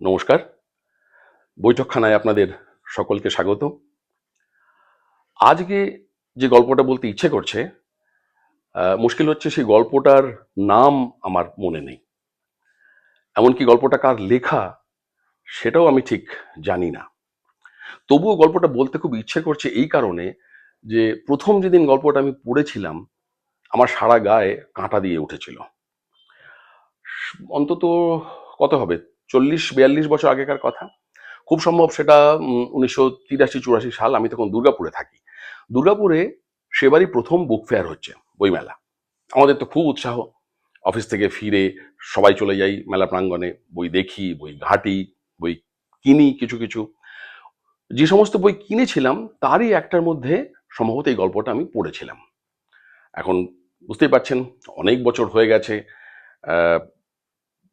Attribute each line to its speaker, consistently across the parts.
Speaker 1: নমস্কার। বৈঠকখানায় আপনাদের সকলকে স্বাগত। আজকে যে গল্পটা বলতে ইচ্ছে করছে মুশকিল হচ্ছে সেই গল্পটার নাম আমার মনে নেই। এমনকি গল্পটা কার লেখা সেটাও আমি ঠিক জানি না। তবুও গল্পটা বলতে খুব ইচ্ছে করছে এই কারণে যে প্রথম যেদিন গল্পটা আমি পড়েছিলাম, আমার সারা গায়ে কাঁটা দিয়ে উঠেছিল। অন্তত কত হবে? চল্লিশ, বিয়াল্লিশ বছর আগেকার কথা। খুব সম্ভব সেটা উনিশশো তিরাশি, চুরাশি সাল আমি তখন দুর্গাপুরে থাকি। দুর্গাপুরে সেবারই প্রথম বুক ফেয়ার হচ্ছে, বইমেলা। আমাদের তো খুব উৎসাহ। অফিস থেকে ফিরে সবাই চলে যাই, মেলা প্রাঙ্গণে বই দেখি, বই ঘাঁটি, বই কিনি কিছু কিছু। যে সমস্ত বই কিনেছিলাম, তারই একটার মধ্যে সম্ভবত এই গল্পটা আমি পড়েছিলাম। এখন বুঝতেই পারছেন, অনেক বছর হয়ে গেছে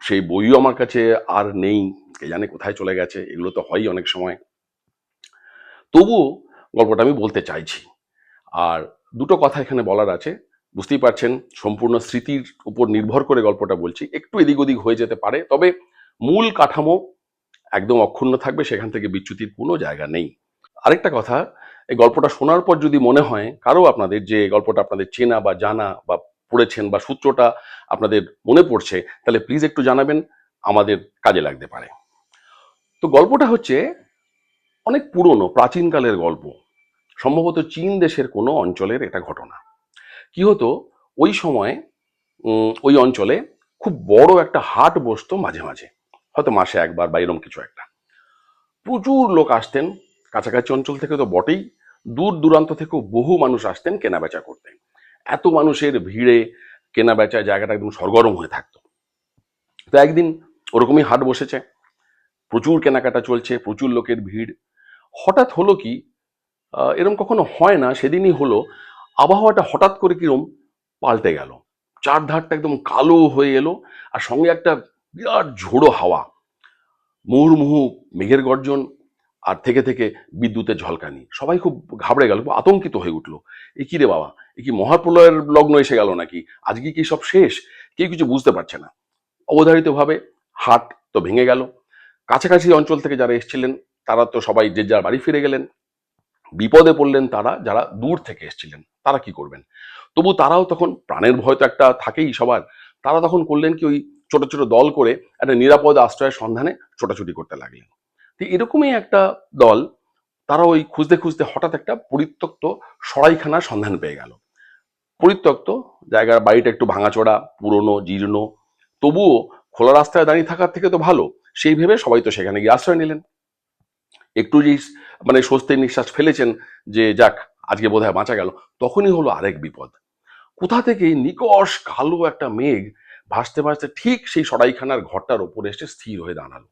Speaker 1: সেই বইও আমার কাছে আর নেই। কে জানে কোথায় চলে গেছে, এগুলো তো হয় অনেক সময়। তবুও গল্পটা আমি বলতে চাইছি। আর দুটো কথা এখানে বলার আছে। বুঝতেই পারছেন, সম্পূর্ণ স্মৃতির উপর নির্ভর করে গল্পটা বলছি। একটু এদিক ওদিক হয়ে যেতে পারে, তবে মূল কাঠামো একদম অক্ষুণ্ণ থাকবে, সেখান থেকে বিচ্যুতির কোনো জায়গা নেই। আরেকটা কথা, এই গল্পটা শোনার পর যদি মনে হয় কারও আপনাদের যে গল্পটা আপনাদের চেনা বা জানা বা পড়েছেন বা সূত্রটা আপনাদের মনে পড়ছে, তাহলে প্লিজ একটু জানাবেন, আমাদের কাজে লাগতে পারে। তো গল্পটা হচ্ছে অনেক পুরনো, প্রাচীনকালের গল্প। সম্ভবত চীন দেশের কোনো অঞ্চলের এটা ঘটনা। কি হতো, ওই সময় ওই অঞ্চলে খুব বড় একটা হাট বসতো মাঝে মাঝে। হয়তো মাসে একবার বা এরম কিছু একটা। প্রচুর লোক আসতেন, কাছাকাছি অঞ্চল থেকে তো বটেই, দূর দূরান্ত থেকেও বহু মানুষ আসতেন, কেনাবেচা করতে এত মানুষের ভিড়ে কেনাবেচা জায়গাটা একদম সরগরম হয়ে থাকতো। তো একদিন ওরকমই হাট বসেছে, প্রচুর কেনাকাটা চলছে, প্রচুর লোকের ভিড়। হঠাৎ হলো কি এরম কখনো হয় না, সেদিনই হলো, আবহাওয়াটা হঠাৎ করে কিরম পাল্টে গেল। চার ধারটা একদম কালো হয়ে এলো আর সঙ্গে একটা বিরাট ঝোড়ো হাওয়া। মুহুর্মুহু মেঘের গর্জন আর থেকে থেকে বিদ্যুতের ঝলকানি। সবাই খুব ঘাবড়ে গেল আতঙ্কিত হয়ে উঠল। এ কি রে বাবা? কি মহাপ্রলয়ের লগ্ন এসে গেল নাকি? আজকে কি সব শেষ? কেউ কিছু বুঝতে পারছে না। অবধারিতভাবে হাট তো ভেঙে গেল। কাছাকাছি অঞ্চল থেকে যারা এসেছিলেন, তারা তো সবাই যে যার বাড়ি ফিরে গেলেন। বিপদে পড়লেন তারা, যারা দূর থেকে এসেছিলেন, তারা কি করবেন? তবু তারাও তখন প্রাণের ভয় তো একটা থাকেই সবার। তারা তখন করলেন কি ওই ছোট ছোট দল করে একটা নিরাপদ আশ্রয়ের সন্ধানে ছোটাছুটি করতে লাগলেন। তো এরকমই একটা দল তারা ওই খুঁজতে খুঁজতে হঠাৎ একটা পরিত্যক্ত সরাইখানার সন্ধান পেয়ে গেল। পরিত্যক্ত। জায়গার বাড়িটা একটু ভাঙাচোরা, পুরনো, জীর্ণ। তবুও খোলা রাস্তায় দাঁড়িয়ে থাকার থেকে তো ভালো। সেই ভেবে সবাই তো সেখানে গিয়ে আশ্রয় নিলেন। একটু যে মানে স্বস্তির নিঃশ্বাস ফেলেছেন যে, যাক, আজকে বোধহয় বাঁচা গেল। তখনই হলো আরেক বিপদ। কোথা থেকে নিকষ কালো একটা মেঘ ভাসতে ভাসতে ঠিক সেই সরাইখানার ঘরটার ওপরে এসে স্থির হয়ে দাঁড়াল।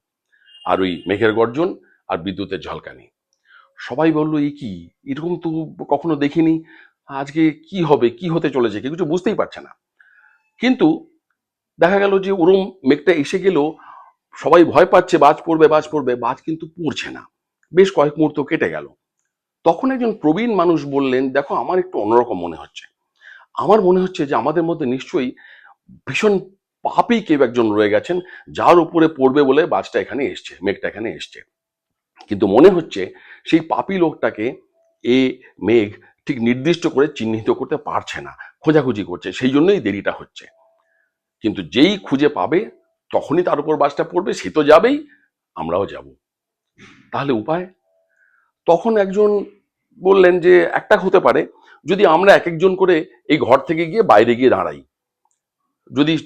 Speaker 1: আর ওই মেঘের গর্জন আর বিদ্যুতের ঝলকানি। সবাই বলল এই কি? এরকম তো কখনো দেখিনি। আজকে কি হবে, কি হতে চলেছে, কেউ কিছু বুঝতেই পারছে না। কিন্তু দেখা গেল যে ওরম মেঘটা এসে গেলেও সবাই ভয় পাচ্ছে, বাজ পড়বে বাজ পড়বে, বাজ কিন্তু পড়ছে না। বেশ কয়েক মুহূর্ত কেটে গেল। তখন একজন প্রবীণ মানুষ বললেন, দেখো, আমার একটু অন্যরকম মনে হচ্ছে। আমার মনে হচ্ছে যে আমাদের মধ্যে নিশ্চয়ই ভীষণ পাপই কেউ একজন রয়ে গেছেন, যার উপরে পড়বে বলে বাজটা এখানে এসছে, মেঘটা এখানে এসছে। কিন্তু মনে হচ্ছে সেই পাপি লোকটাকে, এ মেঘ ঠিক নির্দিষ্ট করে চিহ্নিত করতে পারছে না, খোঁজাখুঁজি করছে, সেই জন্যই দেরিটা হচ্ছে। কিন্তু যেই খুঁজে পাবে, তখনই তার উপর বাসটা পড়বে, সে তো যাবেই, আমরাও যাব। তাহলে উপায়? তখন একজন বললেন যে, একটা হতে পারে, যদি আমরা এক একজন করে এই ঘর থেকে গিয়ে বাইরে গিয়ে দাঁড়াই। যদি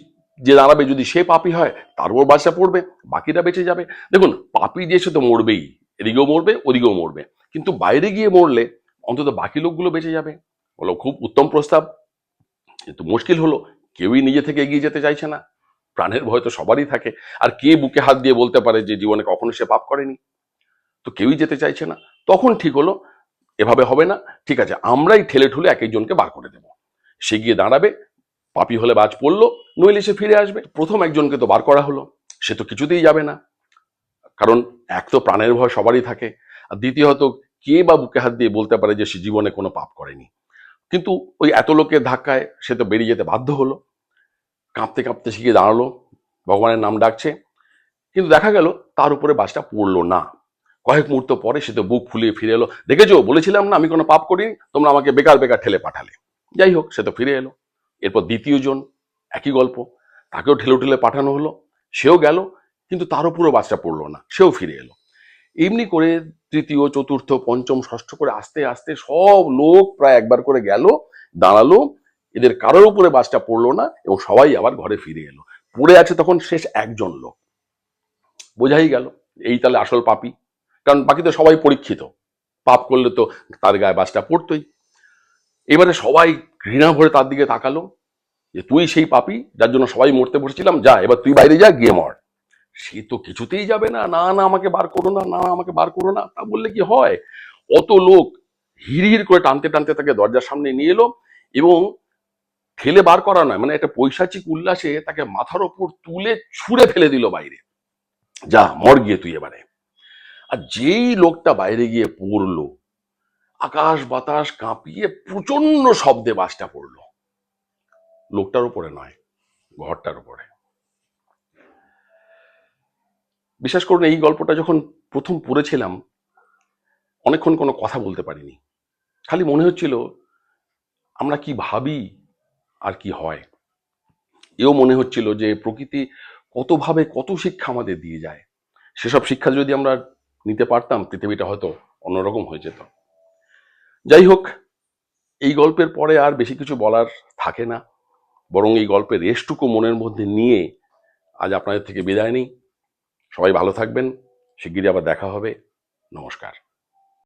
Speaker 1: যে দাঁড়াবে, যদি সে পাপি হয়, তার উপর বাসটা পড়বে, বাকিটা বেঁচে যাবে। দেখুন, পাপি দিয়ে সে তো মরবেই, এদিকেও মরবে, ওদিকেও মরবে। কিন্তু বাইরে গিয়ে মরলে অন্তত বাকি লোকগুলো বেঁচে যাবে। বলো, খুব উত্তম প্রস্তাব। কিন্তু মুশকিল হলো, কেউই নিজে থেকে এগিয়ে যেতে চাইছে না। প্রাণের ভয় তো সবারই থাকে। আর কে বুকে হাত দিয়ে বলতে পারে যে জীবনে কখনো সে পাপ করেনি? তো কেউই যেতে চাইছে না। তখন ঠিক হলো, এভাবে হবে না। ঠিক আছে, আমরাই ঠেলে ঠুলে এক একজনকে বার করে দেব। সে গিয়ে দাঁড়াবে, পাপি হলে বাজ পড়ল, নইলে সে ফিরে আসবে। প্রথম একজনকে তো বার করা হলো, সে তো কিছুতেই যাবে না। কারণ এক তো প্রাণের ভয় সবারই থাকে। আর দ্বিতীয়ত কে বা বুকে হাত দিয়ে বলতে পারে যে সে জীবনে কোনো পাপ করেনি? কিন্তু ওই এত লোকের ধাক্কায় সে তো বেরিয়ে যেতে বাধ্য হলো। কাঁপতে কাঁপতে শিখে দাঁড়াল, ভগবানের নাম ডাকছে। কিন্তু দেখা গেল তার উপরে বাসটা পড়ল না। কয়েক মুহূর্ত পরে সে তো বুক ফুলিয়ে ফিরে এলো। দেখেছ? বলেছিলাম না আমি কোনো পাপ করিনি। তোমরা আমাকে বেকার বেকার ঠেলে পাঠালে। যাই হোক, সে তো ফিরে এলো। এরপর দ্বিতীয় জন, একই গল্প। তাকেও ঠেলে ঠেলে পাঠানো হলো। সেও গেল, কিন্তু তার উপরও বাসটা পড়ল না। সেও ফিরে এলো। এমনি করে তৃতীয়, চতুর্থ, পঞ্চম, ষষ্ঠ করে আস্তে আস্তে সব লোক প্রায় একবার করে গেল, দাঁড়াল, এদের কারোর উপরে বাসটা পড়ল না এবং সবাই আবার ঘরে ফিরে এলো। পড়ে আছে তখন শেষ একজন লোক। বোঝাই গেল, এই তাহলে আসল পাপি। কারণ বাকি তো সবাই পরীক্ষিত। পাপ করলে তো তার গায়ে বাসটা পড়তোই। এবারে সবাই ঘৃণা ভরে তার দিকে তাকালো, যে তুই সেই পাপি, যার জন্য সবাই মরতে বসেছিলাম, যা, এবার তুই বাইরে যা, গিয়ে মর। সে তো কিছুতেই যাবে না। না না, আমাকে বার করো না না, আমাকে বার করো না। তা বললে কি হয়? অত লোক হিড় করে টানতে টানতে তাকে দরজার সামনে নিয়ে এলো এবং ঠেলে বার করা নয় মানে একটা পৈশাচিক উল্লাসে তাকে মাথার ওপর তুলে ছুঁড়ে ফেলে দিল বাইরে। যা, মর গিয়ে তুই এবারে। আর যেই লোকটা বাইরে গিয়ে পড়ল, আকাশ বাতাস কাঁপিয়ে প্রচণ্ড শব্দে বাসটা পড়ল। লোকটার উপরে নয়, ঘরটার উপরে। বিশ্বাস করুন, এই গল্পটা যখন প্রথম পড়েছিলাম, অনেকক্ষণ কোনো কথা বলতে পারিনি। খালি মনে হচ্ছিল, আমরা কি ভাবি আর কি হয়? এও মনে হচ্ছিল যে প্রকৃতি কতভাবে কত শিক্ষা আমাদের দিয়ে যায়। সেসব শিক্ষা যদি আমরা নিতে পারতাম, পৃথিবীটা হয়তো অন্যরকম হয়ে যেত। যাই হোক, এই গল্পের পরে আর বেশি কিছু বলার থাকে না। বরং এই গল্পের রেশটুকু মনের মধ্যে নিয়ে আজ আপনাদের থেকে বিদায় নিই। সবাই ভালো থাকবেন শিগগিরই আবার দেখা হবে। নমস্কার।